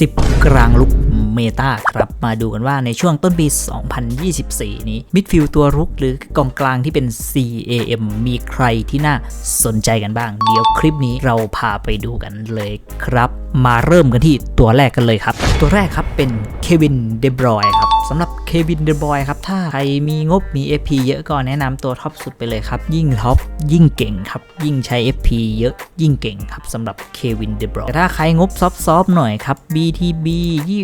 10 กลางลุกเมตาครับมาดูกันว่าในช่วงต้นปี 2024 นี้มิดฟิลตัวรุกหรือกองกลางที่เป็น CAM มีใครที่น่าสนใจกันบ้าง เดี๋ยวคลิปนี้เราพาไปดูกันเลยครับ มาเริ่มกันที่ตัวแรกกันเลยครับ ตัวแรกครับเป็นเควินเดบรอยครับสำหรับ เควินเดบรอยครับ ถ้าใครมีงบมี FP เยอะก็แนะนำตัวท็อปสุดไปเลยครับ ยิ่งท็อปยิ่งเก่งครับ ยิ่งใช้ FP เยอะยิ่งเก่งครับสำหรับเควินเดบรอยแต่ถ้าใครงบซอฟๆหน่อยครับ BTB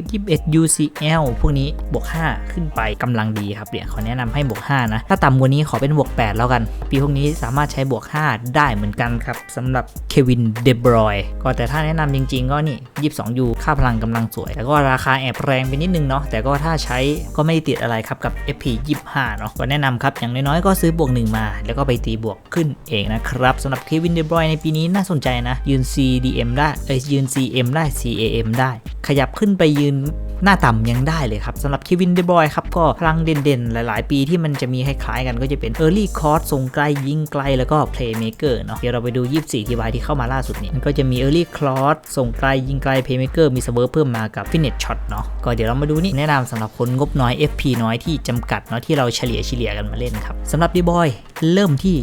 21 UCL พวกนี้บวก 5 ขึ้นไปกำลังดีครับเดี๋ยวขอแนะนำให้บวก 5 นะ ถ้าต่ำกว่านี้ขอเป็นบวก 8 แล้วกัน ปีพวกนี้สามารถใช้บวก 5 ได้เหมือนกันครับสำหรับเควินเดบรอยก็แต่ถ้าแนะนำจริง ๆ ก็นี่ 22 U ค่าพลังกำลังสวย แต่ก็ราคาแอบแรงไปนิดนึงเนาะแต่ก็ถ้าใช้ก็ไม่ติดอะไรครับกับ FP 25เนาะก็แนะนำครับ อย่างน้อยๆก็ซื้อบวก 1 มา แล้วก็ไปตีบวกขึ้นเองนะครับสำหรับเควินเดบรอยในปีนี้น่าสนใจนะ ยืน CDM ได้เอ้ยยืน CM ได้ CAM ได้ ขยับขึ้นไปยืนหน้าต่ำยังได้เลยครับสำหรับเควินเดบอยครับ ก็พลังเด่นๆ หลายๆ ปีที่มันจะมีคล้ายๆกันก็จะเป็น Early Cross ส่งไกลยิงไกลแล้วก็ Playmaker เนาะเดี๋ยวเราไปดู 24ทีวายที่เข้ามาล่าสุดนี้มันก็จะมี Early Cross ส่งไกลยิงไกล Playmaker มี s เ e อร์เพิ่มมากับ Finish Shot เนาะก็เดี๋ยวเรามาดูนี่แนะนำสำหรับคนงบน้อย FP น้อยที่จำกัดเนาะที่เราเฉลี่ยเฉลี่ยกันมาเล่นครับสำหรับดีบอยเริ่มที่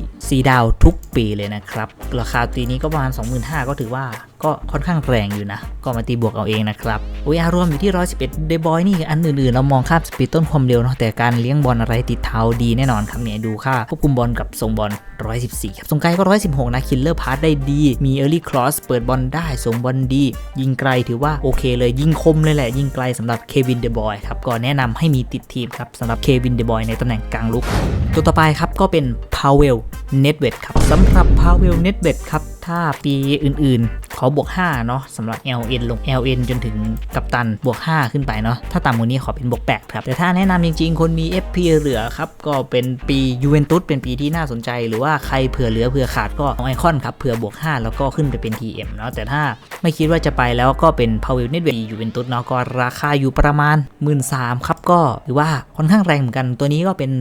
4 ดาวทุกปีเลยนะครับ ราคาตีนี้ก็ประมาณ 25,000 ก็ถือว่า ก็ค่อนข้างแรงอยู่นะ ก็มาตีบวกเอาเองนะครับโอ้ยรวมอยู่ที่ 111 เดบอยนี่อันอื่นๆ เรามองข้ามสปีดต้นความเร็วเนาะแต่การเลี้ยงบอลอะไรติดเท้าดีแน่นอนครับเนี่ยดูค่าควบคุมบอลกับส่งบอล 114 ครับส่งไกลก็ 116 นะ คิลเลอร์พาร์ได้ดี มีเออร์ลี่ครอสเปิดบอลได้ส่งบอลดี ยิงไกลถือว่าโอเคเลยยิงคมเลยแหละ ยิงไกลสำหรับเควินเดบอยครับก็แนะนำให้มีติดทีมครับสำหรับเควินเดบอยในตำแหน่งกลางลุกตัวต่อไปครับก็เป็นพาวเวลเน็ตเวดครับสำหรับพาวเวลเน็ตเวดครับ ถ้าปีอื่นๆ ขอบวก 5 เนาะสำหรับ LN ลง LN จนถึงกัปตันบวก 5 ขึ้นไปเนาะถ้าต่ำกว่านี้ขอเป็นบวก 8 ครับ แต่ถ้าแนะนำจริงๆ คนมี FP เหลือครับ ก็เป็นปียูเวนตุสเป็นปีที่น่าสนใจ หรือว่าใครเผื่อเหลือเผื่อขาดก็ไอคอนครับเผื่อบวก 5 แล้วก็ขึ้นไปเป็น TM เนาะแต่ถ้าไม่คิดว่าจะไปแล้วก็เป็นพาวเวลเน็ตเวดยูเวนตุสเนาะก็ราคาอยู่ประมาณ 1 3ื่นครับก็หรือว่าค่อนข้างแรงเหมือนกันตัวนี้ก็เป็น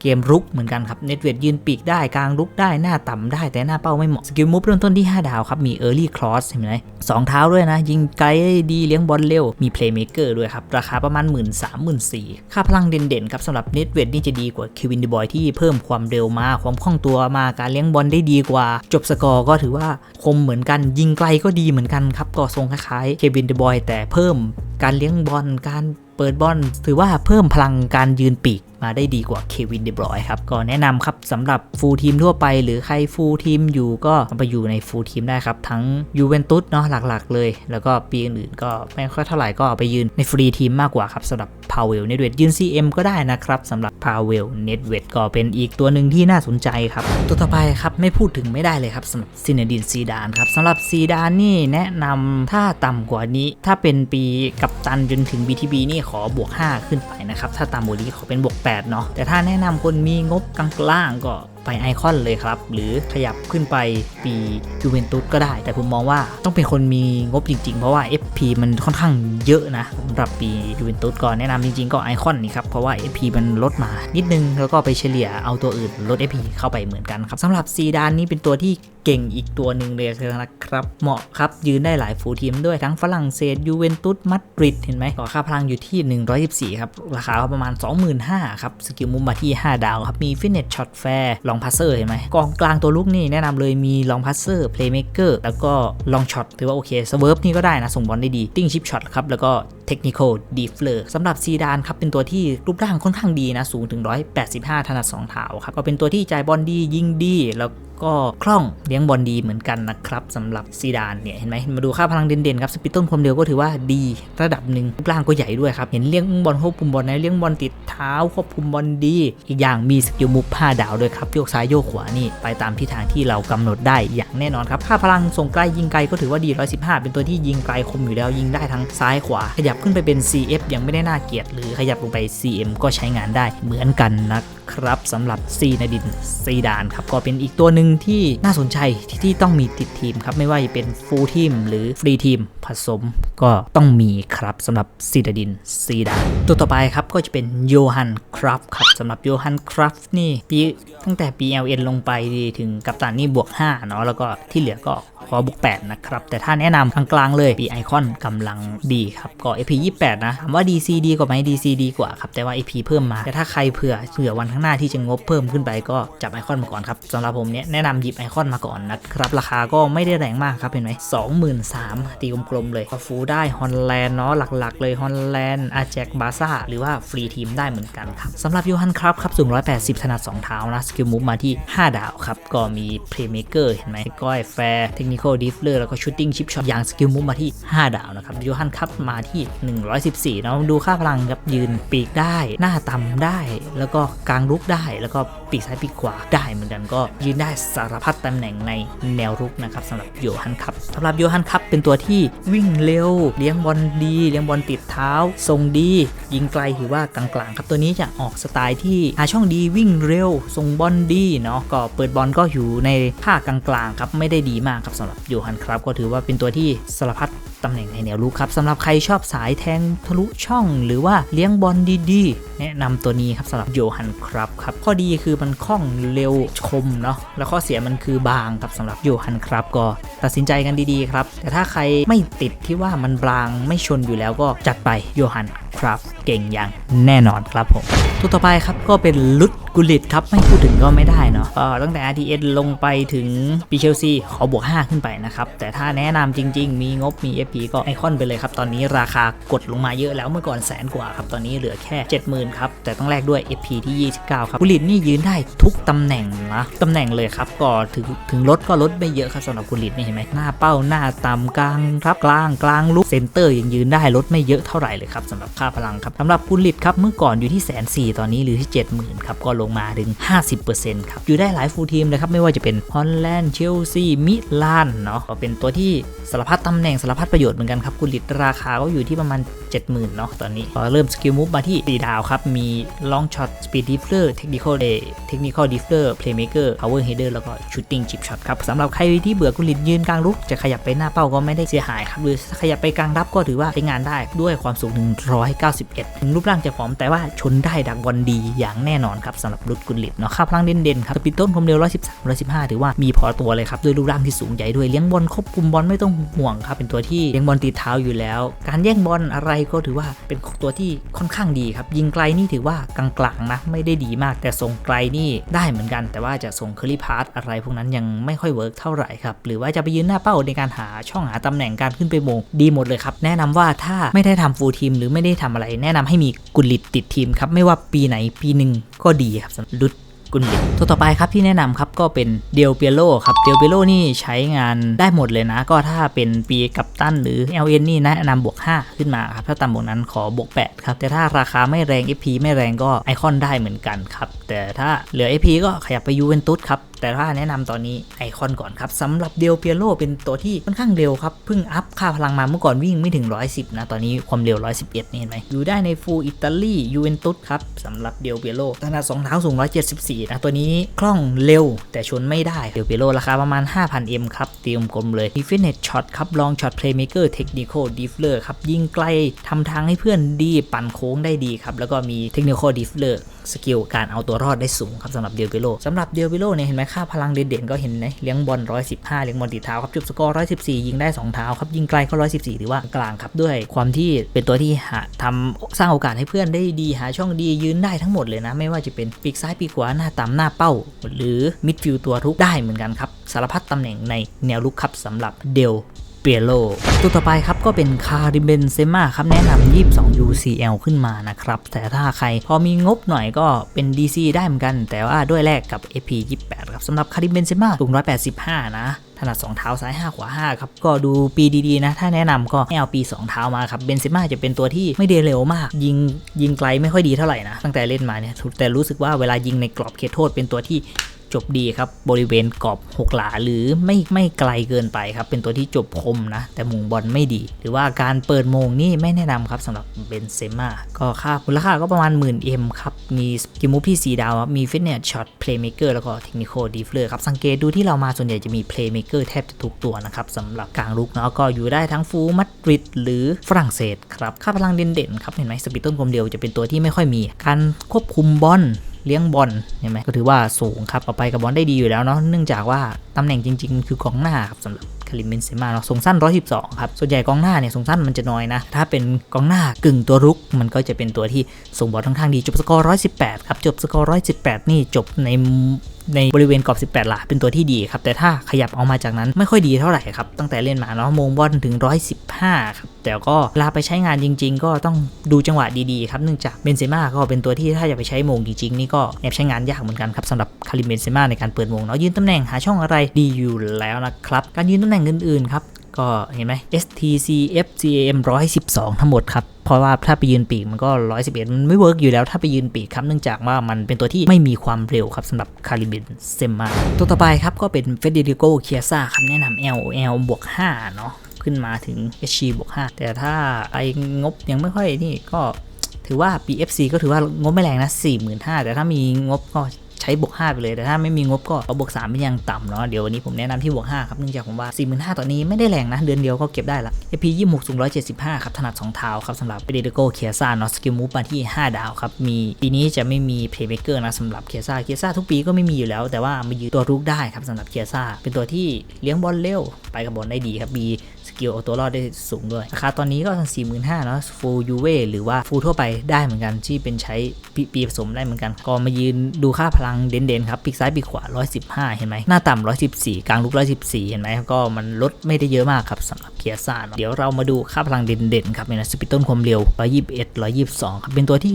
เกมรุกเหมือนกันครับเน็ตเวดยืนปีกได้กลางรุกได้หน้าต่ำได้แต่หน้าเป้าไม่เหมาะสกิลมูฟเริ่มต้นที่ 5 ดาวครับ มี Early Cross เห็นไหมสองเท้าด้วยนะ ยิงไกลด้ดีเลี้ยงบอลเร็ว มี Playmaker ด้วยครับ ราคาประมาณ 1 3 0 0 0 0 4ค่าพลังเด่นๆครับสำหรับเน็ตเวดนี่จะดีกว่าเควินดีบอยที่เพิ่มความเร็วมา ความคล่องตัวมาการเลี้ยงบอลได้ดีกว่า จบสกอร์ก็ถือว่าคมเหมือนกัน ยิงไกลก็ดีเหมือนกันครับก็ทรงคล้ายๆเควินดีบอยแต่เพิ่มการเลี้ยงบอลการเปิดบอลถือว่าเพิ่มพลังการยืนปีก มาได้ดีกว่าเควินเดบรอยครับ ก็แนะนำครับสำหรับฟูลทีมทั่วไป หรือใครฟูลทีมอยู่ก็ไปอยู่ในฟูลทีมได้ครับ ทั้งยูเวนตุสเนาะหลักๆ เลย แล้วก็ปีอื่นๆก็ไม่ค่อยเท่าไหร่ก็ไปยืนในฟรีทีมมากกว่าครับสำหรับ พาวเวลเน็ตเวดยืน CM ก็ได้นะครับสำหรับพาวเวลเน็ตเวดก็เป็นอีกตัวหนึ่งที่น่าสนใจครับ ตัวต่อไปครับไม่พูดถึงไม่ได้เลยครับสำหรับซินเนดินซีดานครับสำหรับซีดานนี่แนะนำถ้าต่ำกว่านี้ ถ้าเป็นปีกับตันจนถึง BTB นี่ขอบวก 5 ขึ้นไปนะครับถ้าต่ำกว่านี้ขอเป็นบวก8เนาะแต่ถ้าแนะนำคนมีงบกลางๆก็ ไปไอคอนเลยครับ หรือขยับขึ้นไปปียูเวนตุสก็ได้ แต่ผมมองว่าต้องเป็นคนมีงบจริง ๆ เพราะว่า FP มันค่อนข้างเยอะนะสำหรับปียูเวนตุสก่อนแนะนำจริง ๆ ก็ไอคอนนี่ครับ เพราะว่า FP มันลดมานิดนึง แล้วก็ไปเฉลี่ยเอาตัวอื่นลด FP เข้าไปเหมือนกันครับสำหรับซีดานนี้เป็นตัวที่เก่งอีกตัวหนึ่งเลยนะครับ เหมาะครับยืนได้หลายฟูลทีมด้วยทั้งฝรั่งเศสยูเวนตุสมาดริดเห็นไหมขอค่าพลังอยู่ที่124ครับ ราคาประมาณ 25,000 ครับ สกิลมุมมาที่ 5 ดาวครับ มีฟิตเนสช็อตแฟร์ลองพัสเซอร์เห็นไหมกองกลางตัวลูกนี่แนะนำเลยมีลองพัสเซอร์เพลย์เมเกอร์แล้วก็ลองช็อตถือว่าโอเคสเวิร์ฟนี่ก็ได้นะส่งบอลได้ดีติ้งชิปช็อตครับแล้วก็ ทคนิคอลดีเฟลสำหรับซีดานครับเป็นตัวที่รูปร่างค่อนข้างดีนะ สูงถึง 185 ถนัด2เท้าครับ ก็เป็นตัวที่จ่ายบอลดี ยิงดีแล้วก็คล่องเลี้ยงบอลดีเหมือนกันนะครับสำหรับซีดานเนี่ยเห็นไหมมาดูค่าพลังเด่นๆครับสปีดต้นความเร็วก็ถือว่าดีระดับหนึ่งรูปร่างก็ใหญ่ด้วยครับ เห็นเลี้ยงบอลควบคุมบอลนะเลี้ยงบอลติดเท้าควบคุมบอลดี อีกอย่างมีสกิลมุฟ5ดาวด้วยครับโยกซ้ายโยกขวานี่ไปตามทิศทางที่เรากำหนดได้อย่างแน่นอนครับค่าพลังส่งไกลยิงไกลก็ถือว่าดี 115 เป็นตัวที่ยิงไกลคมอยู่แล้วยิงได้ทั้งซ้ายขวาขยับขึ้นไปเป็น CF ยังไม่ได้น่าเกลียดหรือขยับลงไป CM ก็ใช้งานได้เหมือนกันนะ นะครับสำหรับซีนดินซีดานครับก็เป็นอีกตัวหนึ่งที่น่าสนใจที่ที่ต้องมีติดทีมครับไม่ว่าจะเป็นฟูลทีมหรือฟรีทีมผสมก็ต้องมีครับสำหรับซีนดินซีดานตัวต่อไปครับก็จะเป็นโยฮันคราฟครับสำหรับโยฮันคราฟนี่ปีตั้งแต่ PLN ลงไปถึงกัปตันนี่บวก5เนาะแล้วก็ที่เหลือก็ขอบวก8นะครับ แต่ถ้าแนะนำกลางๆเลยปีไอคอนกำลังดีครับก็ AP 28 นะถามว่า DC ดีกว่าไหม DC ดีกว่าครับแต่ว่า AP เพิ่มมาแต่ถ้าใครเผื่อเผื่อวันข้างหน้าที่จะงบเพิ่มขึ้นไปก็จับไอคอนมาก่อนครับสำหรับผมเนี่ยแนะนำหยิบไอคอนมาก่อนนะครับราคาก็ไม่ได้แรงมากครับเห็นไหม23,000ตีกลมๆเลยก็ฟูได้ฮอลแลนด์เนาะหลักๆ เลยฮอลแลนด์อาแจกบาซ่าหรือว่าฟรีทีมได้เหมือนกันครับสำหรับยูฮันครับครับสูง 180 ถนัด 2 เท้านะ สกิลมูฟมาที่ 5 ดาวครับ ก็มีเพลย์เมเกอร์เห็นไหมก้อยแฟร์เทคนิคอลดิฟเลอร์แล้วก็ชูตติ้งชิปช็อตอย่างสกิลมูฟมาที่ 5 ดาวนะครับยูฮันครับมาที่ 114เนาะดูค่าพลังครับยืนปีกได้ หน้าต่ำได้ แล้วก็กลางรุกได้ แล้วก็ปีกซ้ายปีกขวาได้เหมือนกันก็ยืนได้สารพัดตำแหน่งในแนวรุกนะครับสำหรับโยฮันครับสำหรับโยฮันครับเป็นตัวที่วิ่งเร็ว เลี้ยงบอลดี เลี้ยงบอลติดเท้า ทรงดี ยิงไกลถือว่ากลางๆครับตัวนี้จะออกสไตล์ที่หาช่องดีวิ่งเร็ว ทรงบอลดีเนาะก็เปิดบอลก็อยู่ในภาคกลางๆครับไม่ได้ดีมากครับสำหรับโยฮันครับก็ถือว่าเป็นตัวที่สารพัด ตำแหน่งในแนวรุกครับสำหรับใครชอบสายแทงทะลุช่อง หรือว่าเลี้ยงบอลดีๆ แนะนำตัวนี้ครับสำหรับโยฮันครับครับ ข้อดีคือมันคล่องเร็วคมเนาะแล้วข้อเสียมันคือบางครับสำหรับโยฮันครับก็ตัดสินใจกันดีๆครับ แต่ถ้าใครไม่ติดที่ว่ามันบางไม่ชนอยู่แล้วก็จัดไปโยฮันครับเก่งอย่างแน่นอนครับผมตัวต่อไปครับก็เป็นลุดกุลิตครับไม่พูดถึงก็ไม่ได้เนาะตั้งแต่ RTS ลงไปถึงปีเชลซีขอบวก 5 ขึ้นไปนะครับ แต่ถ้าแนะนำจริง ๆ มีงบมี FP ก็ไอคอนไปเลยครับ ตอนนี้ราคากดลงมาเยอะแล้วเมื่อก่อนแสนกว่าครับ ตอนนี้เหลือแค่ 70,000 ครับ แต่ต้องแลกด้วย FP ที่ 29 ครับกุลิตนี่ยืนได้ทุกตำแหน่งนะตำแหน่งเลยครับก็ถึงถึงลดก็ลดไม่เยอะครับสำหรับกุลิตนี่เห็นไหมหน้าเป้าหน้าต่ำกลางครับกลางกลางลุกเซนเตอร์ยังยืนได้ลดไม่เยอะเท่าไหร่เลยครับสำหรับค่าพลังครับสำหรับกุณลิตครับเมื่อก่อนอยู่ที่แสนสี่ตอนนี้หรือที่ 70,000ครับก็ลงมาถึง 50%ครับอยู่ได้หลายฟูลทีมเลยครับไม่ว่าจะเป็นฮอลแลนด์เชลซีมิลานเนาะก็เป็นตัวที่สารพัดตำแหน่งสารพัดประโยชน์เหมือนกันครับกุณลิตราคาก็อยู่ที่ประมาณ 70,000เนาะตอนนี้ก็เริ่มสกิลมูฟมาที่ 4 ดาวครับมีลองช็อตสปีดดิฟเลอร์เทคนิคอลเดย์เทคนิคอลดิฟเลอร์เพลย์เมเกอร์พาวเวอร์เฮดเดอร์แล้วก็ชูตติ้งจิปช็อตครับสำหรับใครที่เบื่อกุณลิตยืนกลางรุกจะขยับไปหน้าเป้าก็ไม่ได้เสียหายครับหรือขยับไปกลางรับก็ถือว่าใช้งานได้ด้วยความสูงถึงรูปร่างจะผอมแต่ว่าชนได้ดักบอลดีอย่างแน่นอนครับสำหรับรุดกุลิตเนาะค่าพลังเด่นๆครับปีดต้นความเร็ว113 115 ถือว่ามีพอตัวเลยครับด้วยรูปร่างที่สูงใหญ่ด้วยเลี้ยงบอลควบคุมบอลไม่ต้องห่วงครับเป็นตัวที่เลี้ยงบอลติดเท้าอยู่แล้ว การแย่งบอลอะไรก็ถือว่าเป็นตัวที่ค่อนข้างดีครับยิงไกลนี่ถือว่ากลางๆนะไม่ได้ดีมาก แต่ส่งไกลนี่ได้เหมือนกัน แต่ว่าจะส่งเคอรี่พาสอะไรพวกนั้นยังไม่ค่อยเวิร์กเท่าไหร่ครับหรือว่าจะไปยืนหน้าเป้าในการหาช่องหาตำแหน่งการขึ้นไปโมงดีหมดเลยครับแนะนำว่าถ้าไม่ได้ทำฟูลทีมหรือไม่ได้ทำอะไร แนะนำให้มีกุลิตติดทีมครับ ไม่ว่าปีไหนปีหนึ่งก็ดีครับสุดกุลิตตัวต่อไปครับที่แนะนำครับก็เป็นเดียวเปียโลครับเดียวเปียโลนี่ใช้งานได้หมดเลยนะ ก็ถ้าเป็นปีกับตันหรือ LN นี่แนะนำบวก 5 ขึ้นมาครับถ้าต่ำบวกนั้นขอบวก 8 ครับ แต่ถ้าราคาไม่แรง FP ไม่แรงก็ไอคอนได้เหมือนกันครับ แต่ถ้าเหลือ FP ก็ขยับไปยูเวนตุสครับ แต่ถ้าแนะนำตอนนี้ไอคอนก่อนครับสำหรับเดียวเปียโลเป็นตัวที่ค่อนข้างเร็วครับเพิ่งอัพค่าพลังมาเมื่อก่อนวิ่งไม่ถึง 110 นะ ตอนนี้ความเร็ว 111 นี่เห็นไหมอยู่ได้ในฟูลอิตาลียูเวนตุสครับสำหรับเดียวเปียโลขนาด2เท้าสูง 174 นะ ตัวนี้คล่องเร็วแต่ชนไม่ได้เดียวเปียโลราคาประมาณ 5,000 M ครับเตรียมกลมเลย Definite Shot ครับลองช็อต Playmaker Technical Diffler ครับยิงไกลทำทางให้เพื่อนดีปั่นโค้งได้ดีครับแล้วก็มี Technical Diffler สกิลการเอาตัวรอดได้สูงครับสำหรับเดียเปโลสำหรับเดียเปโลเนี่ยเห็นไหมค่าพลังเด่นๆก็เห็นนะเลี้ยงบอล115 เลี้ยงบอลติดเท้าครับจุดสกอร์114 ยิงได้ 2 เท้าครับยิงไกลก็ 114 ถือว่ากลางครับด้วยความที่เป็นตัวที่หาทำสร้างโอกาสให้เพื่อนได้ดีหาช่องดียืนได้ทั้งหมดเลยนะ ไม่ว่าจะเป็นปีกซ้ายปีกขวาหน้าตามหน้าเป้า หรือมิดฟิลด์ตัวรุกได้เหมือนกันครับสารพัดตำแหน่งในแนวลุกครับสำหรับเดล เปียโลตัวต่อไปครับก็เป็นคาริเบนเซม่าครับแนะนำ22 UCL ขึ้นมานะครับ แต่ถ้าใครพอมีงบหน่อยก็เป็น DC ได้เหมือนกัน แต่ว่าด้วยแลกกับ AP 28ครับสำหรับคาริเบนเซม่าสูง185 นะถนัด2เท้าซ้าย5ขวา5ครับก็ดูปีดีๆนะ ถ้าแนะนำก็ให้เอาปี 2 เท้ามาครับเบนเซม่าจะเป็นตัวที่ไม่เดเร็วมาก ยิงยิงไกลไม่ค่อยดีเท่าไหร่นะ ตั้งแต่เล่นมาเนี่ยแต่รู้สึกว่าเวลายิงในกรอบเขตโทษเป็นตัวที่ จบดีครับ บริเวณกรอบ6หลาหรือไม่ไม่ไกลเกินไปครับ เป็นตัวที่จบคมนะ แต่มุงบอลไม่ดี หรือว่าการเปิดมงนี่ไม่แนะนำครับสำหรับเบนเซม่าก็ค่ามูลค่าก็ประมาณ10,000 M ครับ มีกิมูพี่สีดาวครับมีฟิตเนสช็อตเพลย์เมเกอร์แล้วก็เทคนิคอลดีฟเลอร์ครับ สังเกตดูที่เรามาส่วนใหญ่จะมีเพลย์เมเกอร์แทบจะทุกตัวนะครับสำหรับกลางลุกเนาะก็อยู่ได้ทั้งฟูมาดริดหรือฝรั่งเศสครับค่าพลังเด่นๆครับเห็นไหมสปีดต้นกลมเดียวจะเป็นตัวที่ไม่ค่อยมีการควบคุมบอล เลี้ยงบอลเห็นไหมก็ถือว่าสูงครับออกไปกับบอลได้ดีอยู่แล้วเนาะเนื่องจากว่าตำแหน่งจริง ๆ คือกองหน้าครับสำหรับคาริมเบนเซม่าเนาะสูงสั้น 112 ครับ ส่วนใหญ่กองหน้าเนี่ยสูงสั้นมันจะน้อยนะ ถ้าเป็นกองหน้ากึ่งตัวรุก มันก็จะเป็นตัวที่ส่งบอลค่อนข้างดี จบสกอร์ 118 ครับ จบสกอร์ 118 นี่จบใน ในบริเวณกรอบ 18 หลาเป็นตัวที่ดีครับ แต่ถ้าขยับออกมาจากนั้นไม่ค่อยดีเท่าไหร่ครับ ตั้งแต่เล่นมาเนาะโมงบอลถึง 115 ครับ แต่ก็เวลาไปใช้งานจริง ๆ ก็ต้องดูจังหวะดีๆครับเนื่องจากเบนเซม่าก็เป็นตัวที่ถ้าจะไปใช้โมงจริงๆนี่ก็แอบใช้งานยากเหมือนกันครับสำหรับคาริมเบนเซม่าในการเปิดโมงเนาะยืนตำแหน่งหาช่องอะไรดีอยู่แล้วนะครับการยืนตำแหน่งอื่นๆครับ ก็เห็นไหม STC FCM 112 ทั้งหมดครับ เพราะว่าถ้าไปยืนปีกมันก็ 111 มันไม่เวิร์กอยู่แล้วถ้าไปยืนปีกครับ เนื่องจากว่ามันเป็นตัวที่ไม่มีความเร็วครับสำหรับคาริบินเซมมา ตัวต่อไปครับก็เป็นเฟเดริโกเคียซ่าครับแนะนำ L O L บวก 5 เนาะขึ้นมาถึง HG บวก 5 แต่ถ้าไองบยังไม่ค่อยนี่ก็ถือว่า BFC ก็ถือว่างบไม่แรงนะ45,000แต่ถ้ามีงบก็ ใช้บวก 5 ไปเลย แต่ถ้าไม่มีงบก็เอาบวก3เป็นยังต่ำเนาะ เดี๋ยววันนี้ผมแนะนำที่บวก 5 ครับ เนื่องจากผมว่า 45,000ตอนนี้ไม่ได้แรงนะ เดือนเดียวก็เก็บได้ละ AP 26สูง175 ครับ ถนัด 2 เท้าครับสำหรับเปเดโกเคียซ่าเนาะ สกิลมูฟมาที่ 5 ดาวครับ มีปีนี้จะไม่มีเพลย์เม k เกอร์นะสำหรับเคียซ่าเคียซ่าทุกปีก็ไม่มีอยู่แล้ว แต่ว่ามายืนตัวรุกได้ครับสำหรับเคียซ่าเป็นตัวที่เลี้ยงบอลเร็วไปกับบอลได้ดีครับมี กิลเอาตัวรอดได้สูงด้วยราคาตอนนี้ก็ 45,000เนาะฟูยูเว่หรือว่าฟูทั่วไปได้เหมือนกันที่เป็นใช้ปีผสมได้เหมือนกันก็มายืนดูค่าพลังเด่นๆครับปีกซ้ายปีกขวา 115 เห็นไหมหน้าต่ำ114 กลางลุก 114 เห็นไหมก็มันลดไม่ได้เยอะมากครับสำหรับเคียซ่าเนาะเดี๋ยวเรามาดูค่าพลังเด่นๆครับเป็นสปีดต้นความเร็ว121 122ครับเป็นตัวที่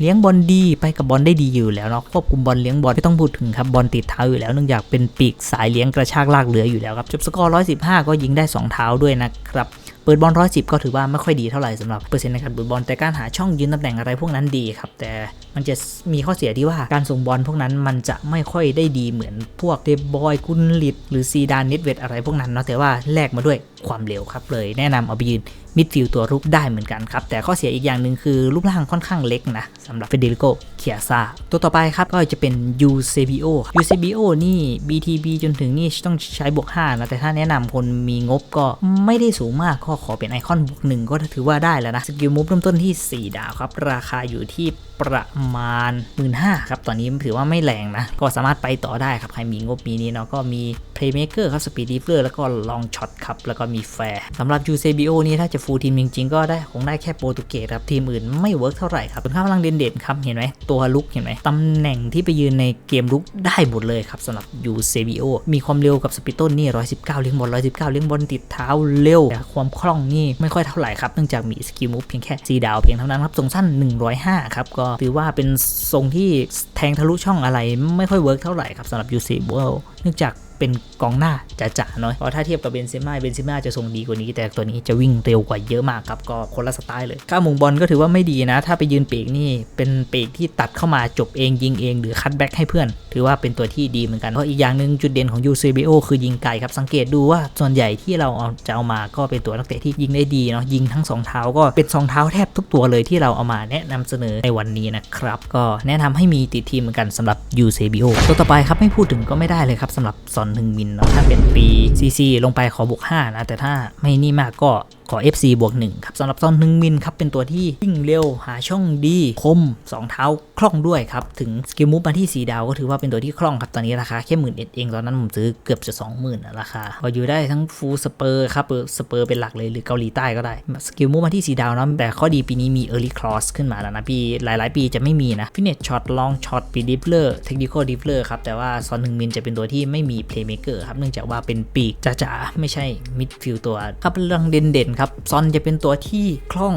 เลี้ยงบอลดีไปกับบอลได้ดีอยู่แล้วเนาะควบคุมบอลเลี้ยงบอลไม่ต้องพูดถึงครับบอลติดเท้าอยู่แล้วเนื่องจากเป็นปีกสายเลี้ยงกระชากลากเหลืออยู่แล้วครับจบสกอร์115 ก็ยิงได้ 2 เท้าด้วยนะครับ ปิดบอล110ก็ถือว่าไม่ค่อยดีเท่าไหร่สำหรับเปอร์เซ็นต์ในการเปิดบอลแต่การหาช่องยืนตำแหน่งอะไรพวกนั้นดีครับ แต่มันจะมีข้อเสียที่ว่าการส่งบอลพวกนั้นมันจะไม่ค่อยได้ดีเหมือนพวกเดบอยกุนลิดหรือซีดานเนตเวดอะไรพวกนั้นเนาะแต่ว่าแลกมาด้วยความเร็วครับเลยแนะนำเอาไปยืนมิดฟิลด์ตัวรุกได้เหมือนกันครับ แต่ข้อเสียอีกอย่างหนึ่งคือรูปร่างค่อนข้างเล็กนะสำหรับเฟเดริโกเคียซาตัวต่อไปครับก็จะเป็น UCBO UCBO นี่ BTB จนถึงนี่ต้องใช้บวก5นะแต่ถ้าแนะนำคนมีงบก็ไม่ได้สูงมากก็ขอเป็นไอคอนบวกหนึ่งก็ถือว่าได้แล้วนะ สกิลมูฟเริ่มต้นที่ 4 ดาวครับ ราคาอยู่ที่ ประมาณ 1 5ื่นครับ ตอนนี้ถือว่าไม่แรงนะ ก็สามารถไปต่อได้ครับ ใครมีงบมีนี้เนาะก็มี Playmaker ครับ Speed d e f l e r แล้วก็ Long Shot ครับ แล้วก็มีแฟร์สำหรับ UCBO นี่ถ้าจะฟูลทีมจริง ๆ ก็ได้คงได้แค่โปรตุเกสครับ ทีมอื่นไม่เวิร์กเท่าไหร่ครับเป็นค่าพลังเด่นๆครับ เห็นไหมตัวลุกเห็นไหมตำแหน่งที่ไปยืนในเกมลุกได้หมดเลยครับสำหรับ UCBO มีความเร็วกับสปีดต้นนี่119 เลี้ยงบอล119 เลี้ยงบอลติดเท้าเร็วแต่ความคล่องนี่ไม่ค่อยเท่าไหร่ครับเนื่องจากมีสกิลมูฟเพียงแค่4ดาวเพียงเท่านั้นครับทรงสั้น 105 ครับก็ถือว่าเป็นทรงที่แทงทะลุช่องอะไรไม่ค่อยเวิร์กเท่าไหร่ครับสำหรับ UCBO เนื่องจาก เป็นกองหน้าจ๋าๆเนาะเพราะถ้าเทียบกับเบนเซม่าเบนเซม่าจะทรงดีกว่านี้ แต่ตัวนี้จะวิ่งเร็วกว่าเยอะมากครับก็คนละสไตล์เลยค่ามุงบอลก็ถือว่าไม่ดีนะ ถ้าไปยืนปีกนี่เป็นปีกที่ตัดเข้ามาจบเองยิงเองหรือคัตแบ็กให้เพื่อน ถือว่าเป็นตัวที่ดีเหมือนกันเพราะอีกอย่างหนึ่งจุดเด่นของ UCBO คือยิงไกลครับสังเกตดูว่าส่วนใหญ่ที่เราเอาจะเอามาก็เป็นตัวนักเตะที่ยิงได้ดีเนาะยิงทั้งสองเท้าก็เป็นสองเท้าแทบทุกตัวเลยที่เราเอามาแนะนำเสนอในวันนี้นะครับก็แนะนำให้มีติดทีมเหมือนกันสำหรับ UCBO ตัวต่อไปครับไม่พูดถึงก็ไม่ได้เลยครับสำหรับซอนฮึงมินเนาะถ้าเป็นปี CC ลงไปขอบวก5นะแต่ถ้าไม่นี่มากก็ ขอ FC บวก1ครับสำหรับซอนฮึงมินครับเป็นตัวที่วิ่งเร็วหาช่องดีคม 2 เท้าคล่องด้วยครับ ถึงสกิลมูฟมาที่ 4 ดาวก็ถือว่าเป็นตัวที่คล่องครับ ตอนนี้ราคาแค่หมื่นเอ็ดเอง ตอนนั้นผมซื้อเกือบจะ 20,000ราคาก็อยู่ได้ทั้งฟูลสเปอร์ครับสเปอร์เป็นหลักเลยหรือเกาหลีใต้ก็ได้สกิลมูฟมาที่ 4 ดาวนะแต่ข้อดีปีนี้มี Early Cross ขึ้นมาแล้วนะปีหลาย ๆ ปีจะไม่มีนะฟินเนตช็อตลองช็อตปีดิฟเลอร์เทคนิคอลดิฟเลอร์ครับแต่ว่าซอนฮึงมินจะเป็นตัวที่ไม่มีเพลย์เมเกอร์ครับเนื่องจากว่าเป็นปีกจ๋าๆไม่ใช่มิดฟิลตัวครับเรื่องเด่นๆครับซอนจะเป็นตัวที่คล่อง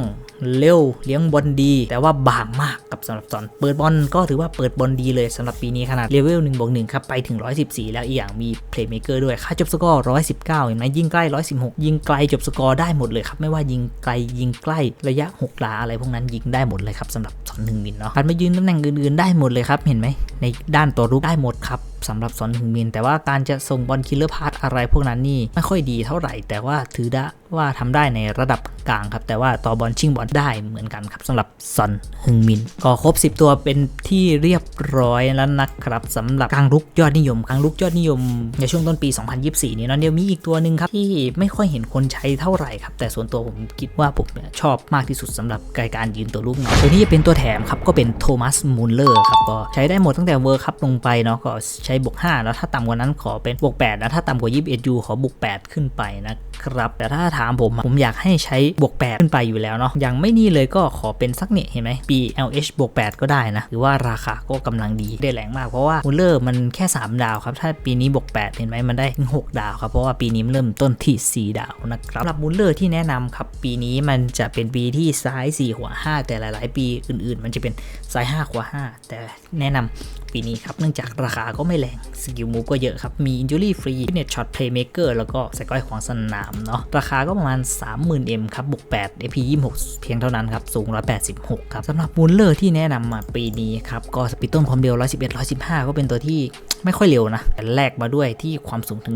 เร็วเลี้ยงบอลดี แต่ว่าบางมากกับสำหรับซอน เปิดบอลก็ถือว่าเปิดบอลดีเลยสำหรับปีนี้ขนาดเลเวล1บวก1ครับ ไปถึง 114 แล้วอีกอย่างมีเพลย์เมเกอร์ด้วย ค่าจบสกอร์119 เห็นไหมยิงใกล้ 116 ยิงไกลจบสกอร์ได้หมดเลยครับ ไม่ว่ายิงไกลยิงใกล้ระยะ6หลาอะไรพวกนั้นยิงได้หมดเลยครับสำหรับซอนหนึ่งมินเนาะการมายืนตำแหน่งอื่นๆได้หมดเลยครับเห็นไหมในด้านตัวรุกได้หมดครับ สำหรับซอนฮึงมิน แต่ว่าการจะส่งบอลคิลเลอร์พาสอะไรพวกนั้นนี่ไม่ค่อยดีเท่าไหร่ แต่ว่าถือได้ว่าทำได้ในระดับกลางครับ แต่ว่าต่อบอลชิงบอลได้เหมือนกันครับสำหรับซอนฮึงมิน ก็ครบ 10 ตัวเป็นที่เรียบร้อยแล้วนะครับสำหรับกลางลุกยอดนิยมกลางลุกยอดนิยมในช่วงต้นปี 2024 นี้นะเดี๋ยวมีอีกตัวหนึ่งครับที่ไม่ค่อยเห็นคนใช้เท่าไหร่ครับแต่ส่วนตัวผมคิดว่าผมเนี่ยชอบมากที่สุดสำหรับการยืนตัวลูกเนาะตัวนี้จะเป็นตัวแถมครับก็เป็นโทมัสมูลเลอร์ครับก็ใช้ได้หมดตั้งแต่เวอร์คัพลงไปเนาะก็ใช้บวก5แล้วถ้าต่ำกว่านั้นขอเป็นบวก8นะถ้าต่ำกว่า21 U ขอบวก8ขึ้นไปนะครับแต่ถ้าถามผมผมอยากให้ใช้บวก8ขึ้นไปอยู่แล้วเนาะยังไม่นี่เลยก็ขอเป็นสักเนี่ยเห็นไหม BLH บวก8ก็ได้นะหรือว่าราคาก็กำลังดีได้แรงมากเพราะว่ามูลเลอร์มันแค่ 3 ดาวครับ ถ้าปีนี้บวก8เห็นไหมมันได้ถึง6ดาวครับ เพราะว่าปีนี้มันเริ่มต้นที่ 4 ดาวนะครับสำหรับมูลเลอร์ที่แนะนำครับ ปีนี้มันจะเป็นปีที่ซ้าย 4 หัว 5 แต่หลาย ๆ ปีอื่น ๆ มันจะเป็นซ้าย 5 หัว 5 แต่แนะนำ ปีนี้ครับ เนื่องจากราคาก็ไม่แรงสกิลมูฟก็เยอะครับ มี injury free fitness shot playmaker แล้วก็สกอยของสนามเนาะราคาก็ประมาณ 30,000 M ครับบวก8 AP 26 เพียงเท่านั้นครับ สูง 186 ครับสำหรับมูลเลอร์ที่แนะนำมาปีนี้ครับก็สปีดต้นความเร็ว 111 115 ก็เป็นตัวที่ไม่ค่อยเร็วนะแต่แลกมาด้วยที่ความสูงถึง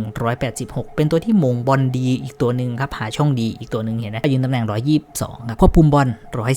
186 เป็นตัวที่มงบอลดีอีกตัวหนึ่งครับ หาช่องดีอีกตัวหนึ่งเห็นไหมยืนตำแหน่ง 122 ครับควบคุมบอล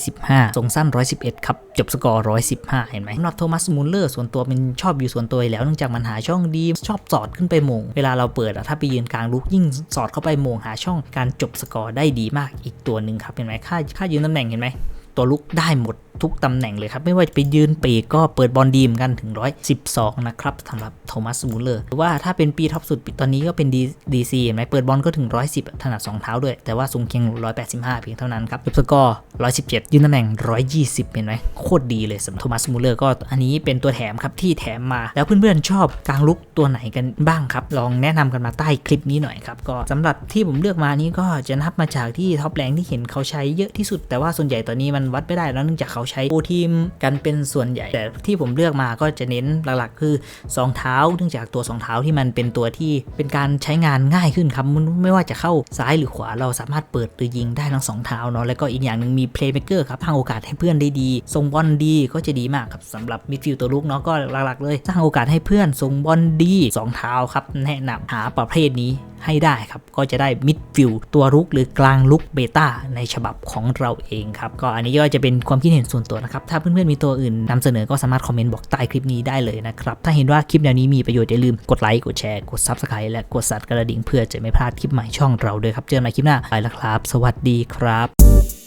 115ทรงสั้น 111 ครับ จบสกอร์ 115 เห็นไหมสำหรับโทมัสมูลเลอร์ส่วนตัวมันชอบอยู่ส่วนตัวแล้วเนื่องจากมันหาช่องดีชอบสอดขึ้นไปมง เวลาเราเปิดอะถ้าไปยืนกลางลุกยิ่งสอดเข้าไปมงหาช่องการจบสกอร์ได้ดีมากอีกตัวหนึ่งครับเห็นไหมค่าค่ายืนตำแหน่งเห็นไหม ตัวลุกได้หมดทุกตำแหน่งเลยครับ ไม่ว่าจะไปยืนปีกก็เปิดบอลดีเหมอนกันถึง 112 นะครับสำหรับโทมัสมูลเลอร์หรือว่าถ้าเป็นปีท็อปสุดตอนนี้ก็เป็น DC เห็นไหมเปิดบอลก็ถึง 110 ถนัด 2 เท้าด้วย แต่ว่าสูงเคียง 185 เพียงเท่านั้นครับยบสกอร์ 117 ยืนตำแหน่ง 120 เห็นไหมโคตรดีเลยสำหรับโทมัสมูลเลอร์ก็อันนี้เป็นตัวแถมครับที่แถมมา แล้วเพื่อนๆชอบกลางลุกตัวไหนกันบ้างครับ ลองแนะนำกันมาใต้คลิปนี้หน่อยครับก็สำหรับที่ผมเลือกมานี้ก็จะนับมาจากที่ท็อปแรงที่เห็นเขาใช้เยอะที่สุดแต่ว่าส่วนใหญ่ตอนนี้มันวัดไม่ได้แล้วเนื่องจากเขาใช้ปรทีมกันเป็นส่วนใหญ่ แต่ที่ผมเลือกมาก็จะเน้นหลักๆ คือ2เท้าเนื่องจากตัว2เท้าที่มันเป็นตัวที่เป็นการใช้งานง่ายขึ้นครับไม่ว่าจะเข้าซ้ายหรือขวาเราสามารถเปิดหรือยิงได้ทั้งสองเท้าเนาะแล้วก็อีกอย่างหนึ่งมีเพลย์เม k เกอร์ครับสร้างโอกาสให้เพื่อนได้ดีส่งบอลดีก็จะดีมากครับสำหรับมิดฟิลด์ตัวลุกเนาะก็หลักๆเลยสร้างโอกาสให้เพื่อนส่งบอลดีสองเท้าครับแนะนำหาประเภทนี้ให้ได้ครับก็จะได้มิดฟิลด์ตัวลุกหรือกลางลุกเบต้าในฉบับของเราเองครับก็อันนี้ก็จะเป็นความคิดเห็นส่วนตัวนะครับ ถ้าเพื่อนๆมีตัวอื่นนำเสนอก็สามารถคอมเมนต์บอกใต้คลิปนี้ได้เลยนะครับ ถ้าเห็นว่าคลิปแนวนี้มีประโยชน์อย่าลืมกดไลค์กดแชร์กดซับสไครต์และกดสั่นกระดิ่งเพื่อจะไม่พลาดคลิปใหม่ช่องเราด้วยครับ เจอกันใหม่คลิปหน้าไปแล้วครับ สวัสดีครับ